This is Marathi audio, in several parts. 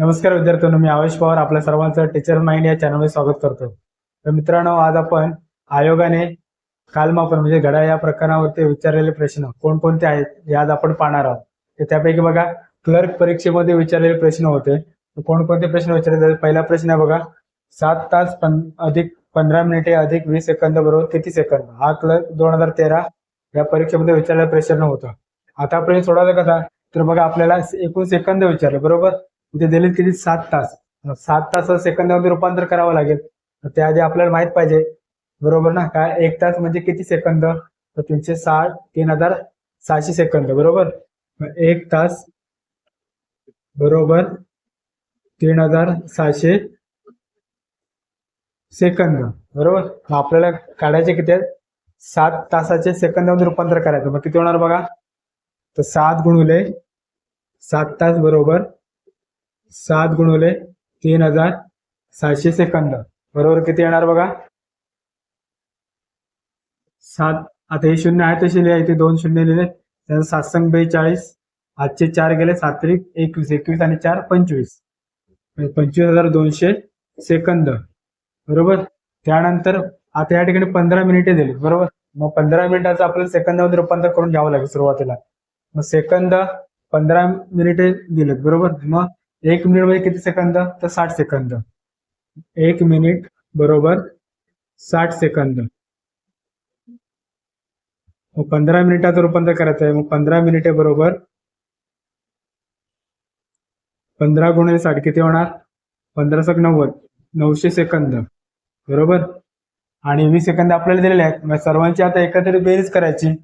नमस्कार विद्यार्थ्यांनो मी आवेश पवार आपल्या सर्वांचं टीचर माइंड या चॅनलमध्ये स्वागत करतो. तर मित्रांनो आज आपण आयोगाने कालमापन म्हणजे घड्याळ या प्रकरणावरती विचारलेले प्रश्न कोणकोणते आहेत हे आज आपण पाहणार आहोत. तर त्यापैकी बघा क्लर्क परीक्षेमध्ये विचारलेले प्रश्न होते. कोणकोणते प्रश्न विचारले जातात? पहिला प्रश्न आहे बघा सात तास पं अधिक पंधरा मिनिटे अधिक वीस सेकंद बरोबर किती सेकंद? हा क्लर्क दोन हजार तेरा या परीक्षेमध्ये विचारलेला प्रश्न होता. आता प्रश्न सोडायचा कसा? तर बघा आपल्याला एकूण सेकंद विचारले बरोबर? इथे दिले किती सात तास. सात तास सेकंदामध्ये रूपांतर करावं लागेल. तर त्याआधी आपल्याला माहीत पाहिजे. बरोबर ना? काय एक तास म्हणजे किती सेकंद? तर तीनशे साठ तीन हजार सहाशे सेकंद. बरोबर? एक तास. बरोबर? तीन हजार सहाशे सेकंद. बरोबर? आपल्याला काढायचे किती आहेत? सात तासाचे सेकंदामध्ये रूपांतर करायचं. मग किती होणार बघा? तर सात गुणुले सात तास बरोबर सात गुणवले तीन हजार सहाशे सेकंद. बरोबर किती येणार बघा? सात आता हे शून्य आहे तसे लिहा इथे दोन शून्य लिहिले. त्यानंतर सातसंग बेचाळीस आजचे चार गेले सातत्रिक एकवीस एकवीस आणि चार पंचवीस. म्हणजे पंचवीस हजार दोनशे सेकंद. बरोबर? त्यानंतर आता या ठिकाणी पंधरा मिनिटे दिली बरोबर? मग पंधरा मिनिटाचं आपल्याला सेकंदामध्ये रूपांतर करून घ्यावं लागेल सुरुवातीला. मग सेकंद पंधरा मिनिटे दिलेत बरोबर? मग एक मिनिट म्हणजे किती सेकंद? तर साठ सेकंद. एक मिनिट बरोबर साठ सेकंद. मग पंधरा मिनिटात रूपांतर करायचं आहे. मग पंधरा मिनिटे बरोबर. पंधरा गुणिले साठ किती होणार? पंधरा सक नव्वद. नऊशे सेकंद. बरोबर? आणि वीस सेकंद आपल्याला दिलेले आहेत. मग सर्वांची आता एकत्रित बेरीज करायची.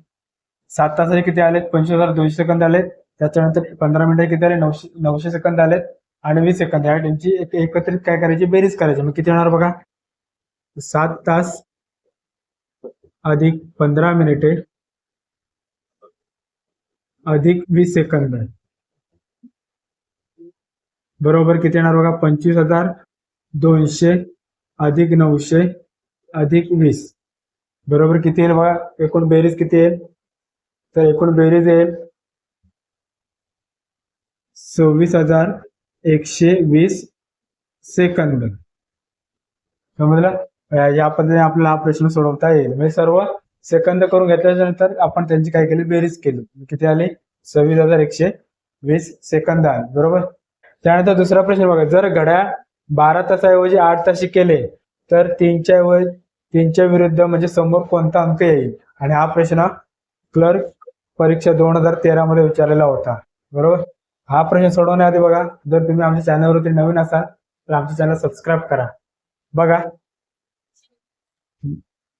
सात तासाचे किती आलेत? पंचवीस हजार दोनशे सेकंद आलेत. त्याच्यानंतर पंधरा मिनिटं किती आले? नऊशे नऊशे सेकंद आलेत. आणि वीस सेकंद. या त्यांची एक- एकत्रित काय करायची? बेरीज करायची. मग किती होणार बघा? सात तास अधिक पंधरा मिनिटे अधिक वीस सेकंद. बरोबर किती येणार बघा? पंचवीस हजार दोनशे अधिक नऊशे अधिक वीस. बरोबर किती येईल बघा? एकूण बेरीज किती येईल? तर एकूण बेरीज येईल सव्वीस हजार एकशे वीस सेकंद. समजलं? या- या पद्धतीने आपल्याला हा प्रश्न सोडवता येईल. म्हणजे सर्व सेकंद करून घेतल्यानंतर आपण त्यांची काय केली? बेरीज केली. किती आली? सव्वीस हजार एकशे वीस सेकंद आले. बरोबर? त्यानंतर दुसरा प्रश्न बघा. जर घड्याळ बारा तासाऐवजी आठ ताशी केले तर तीनच्या ऐवजी तीनच्या विरुद्ध म्हणजे समोर कोणता अंक येईल? आणि हा प्रश्न क्लर्क परीक्षा दोन हजार तेरा मध्ये विचारलेला होता. बरोबर? हा प्रश्न सोडवण्याआधी बघा. जर तुम्ही आमच्या चॅनलवरती नवीन असाल तर आमच्या चॅनल सबस्क्राईब करा. बघा.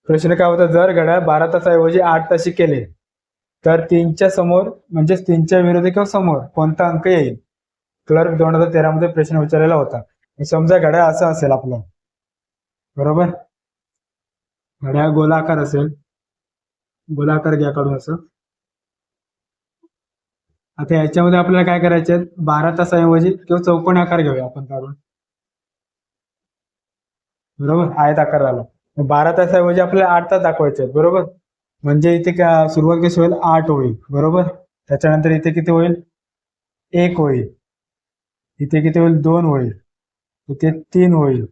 प्रश्न काय होता? जर घड्याळ बारा तासाऐवजी आठ ताशी केले तर तीनच्या समोर म्हणजेच तीनच्या विरोधी किंवा समोर कोणता अंक येईल? क्लर्क दोन हजार तेरा मध्ये प्रश्न विचारलेला होता. समजा घड्याळ असं असेल आपलं. बरोबर? घड्याळ गोलाकार असेल. गोलाकार घ्या काढून असं. आता याच्यामध्ये आपल्याला काय करायचे बारा तासाऐवजी किंवा चौकोन आकार घेऊया आपण काढून. बरोबर? आयत आकार झाला बारा तासाऐवजी आपल्याला आठ तास दाखवायचे आहेत बरोबर? म्हणजे इथे सुरुवात कशी होईल? आठ होईल बरोबर? त्याच्यानंतर इथे किती होईल? एक होईल. इथे किती होईल? दोन होईल. इथे तीन होईल.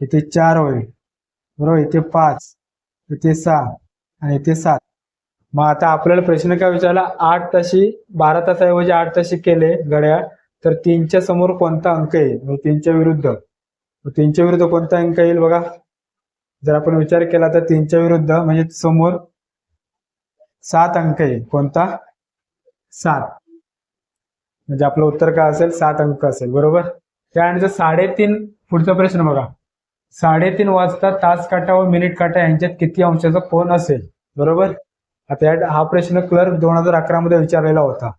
इथे चार होईल. बरोबर? इथे पाच इथे सहा आणि इथे सात. मग आता आपल्याला प्रश्न काय विचारला? आठ ताशी बारा तासाऐवजी आठ ताशी केले घड्याळ तर तीनच्या समोर कोणता अंक येईल? म्हणजे तीनच्या विरुद्ध. तीनच्या विरुद्ध कोणता अंक येईल बघा. जर आपण विचार केला तर तीनच्या विरुद्ध म्हणजे समोर सात अंक येईल. कोणता? सात. म्हणजे आपलं उत्तर काय असेल? सात अंक असेल. बरोबर? त्यानंतर साडेतीन पुढचा प्रश्न बघा. साडेतीन वाजता तास काटा व मिनिट काटा यांच्यात किती अंशाचा कोण असेल? बरोबर? आता या हा प्रश्न क्लर्क दोन हजार अकरा मध्ये विचारलेला होता.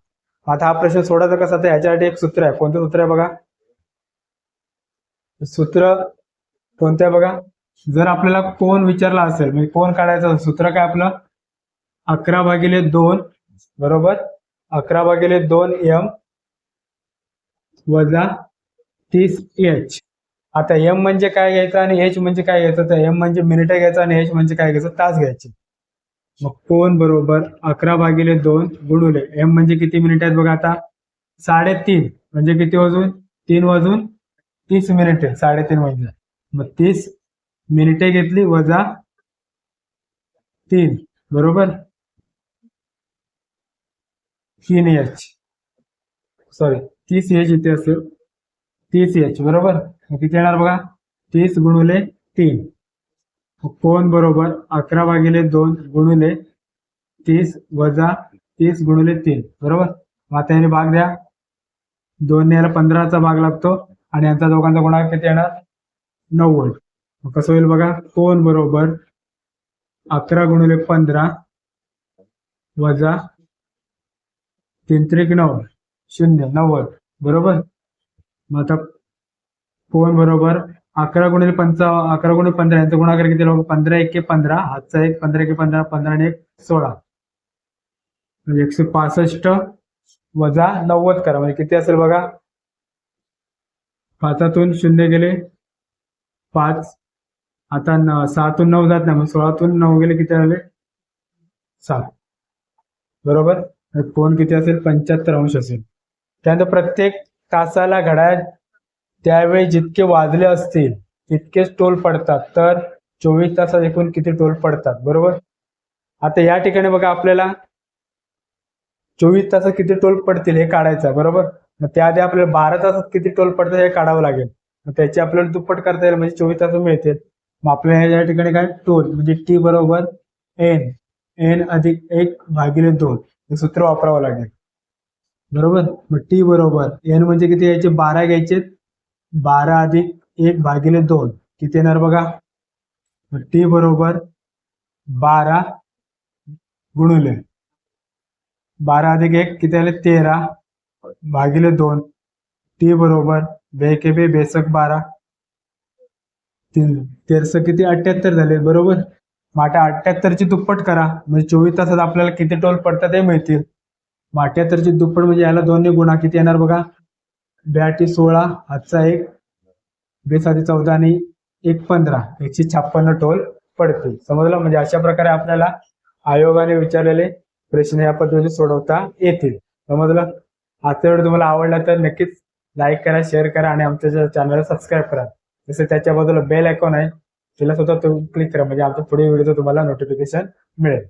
आता हा प्रश्न सोडायचा कसा? तर याच्यासाठी एक सूत्र आहे. कोणतं सूत्र आहे बघा? सूत्र कोणतं आहे बघा? जर आपल्याला कोण विचारला असेल म्हणजे कोण काढायचं असेल, सूत्र काय आपलं? अकरा भागिले दोन बरोबर? अकरा भागिले दोन एम वजा तीस एच आता एम म्हणजे काय घ्यायचं आणि एच म्हणजे काय घ्यायचं? तर एम म्हणजे मिनिटं घ्यायचं आणि एच म्हणजे काय घ्यायचं? तास घ्यायचे. मग कोण बरोबर अकरा भागिले दोन गुणुले? एम म्हणजे किती मिनिट आहेत बघा आता? साडेतीन. म्हणजे किती वाजून? तीन वाजून तीस मिनिटे साडेतीन वाजले. मग तीस मिनिटे घेतली वजा तीन. बरोबर? तीन एच सॉरी तीस एच इथे असेल. तीस एच बरोबर? किती येणार बघा? तीस गुणुले तीन. कोण बरोबर? अकरा भागिले दोन गुणुले तीस वजा तीस गुणुले तीन. बरोबर? मग आता याने भाग द्या. दोन याला पंधराचा भाग लागतो आणि यांचा दोघांचा गुणाकार किती येणार? नव्वद. मग कसं होईल बघा? कोण बरोबर? अकरा गुणिले पंधरा वजा तीन त्रिक नऊ. शून्य. नव्वद. बरोबर? मग आता कोण बरोबर? अकरा गुणिले पंचा अकरा गुणिले पंधरा यांचा गुणाकार किती बघा पंधरा एके पंधरा. हातचा एक पंधरा एके पंधरा पंधरा आणि एक सोळा. म्हणजे एकशे पासष्ट वजा नव्वद करा. म्हणजे किती असेल बघा? पाचातून शून्य गेले पाच. आता न सहातून नऊ जात नाही. मग सोळातून नऊ गेले किती आले? सात. बरोबर? फोन कोण किती असेल? पंच्याहत्तर अंश असेल. त्यानंतर प्रत्येक तासाला घड्याळ त्यावेळी जितके वाजले असतील तितकेच टोल पडतात. तर चोवीस तासात एकूण किती टोल पडतात? बरोबर? आता या ठिकाणी बघा आपल्याला. चोवीस तासात किती टोल पडतील हे काढायचं बरोबर? मग त्याआधी आपल्याला बारा तासात किती टोल पडतात हे काढावं लागेल. त्याची आपल्याला दुप्पट करता येईल म्हणजे चोवीस तास मिळतील. मग आपल्याला या ठिकाणी काय? टोल म्हणजे टी बरोबर एन एन अधिक एक भागिले दोन हे सूत्र वापरावं लागेल. बरोबर? मग टी बरोबर एन म्हणजे किती यायचे? बारा घ्यायचे बारा अधिक एक भागिले दोन. किती येणार बघा? टी बरोबर बारा गुणुले. बारा अधिक एक किती आले? तेरा भागिले दोन. टी बरोबर बे के बे बेसक बारा. तीन. तेरस किती? अठ्याहत्तर झाले. बरोबर? मग अठ्याहत्तरची दुप्पट करा. म्हणजे चोवीस तासात आपल्याला किती टोल पडतात ते मिळतील मग दुप्पट म्हणजे याला दोन्ही गुणा किती येणार बघा? ब्याटी सोळा हातचा एक. बेसाती चौदा आणि एक पंधरा. एकशे छप्पन्न टोल पडतील. समजलं? म्हणजे अशा प्रकारे आपल्याला आयोगाने विचारलेले प्रश्न या पद्धतीने सोडवता येतील. समजलं? आजचा व्हिडिओ तुम्हाला आवडला तर नक्कीच लाईक करा शेअर करा आणि आमच्या चॅनलला सबस्क्राईब करा. जसं त्याच्या बाजूला बेल आयकॉन आहे तिला सुद्धा क्लिक करा. म्हणजे आमचा पुढे व्हिडिओ तुम्हाला नोटिफिकेशन मिळेल.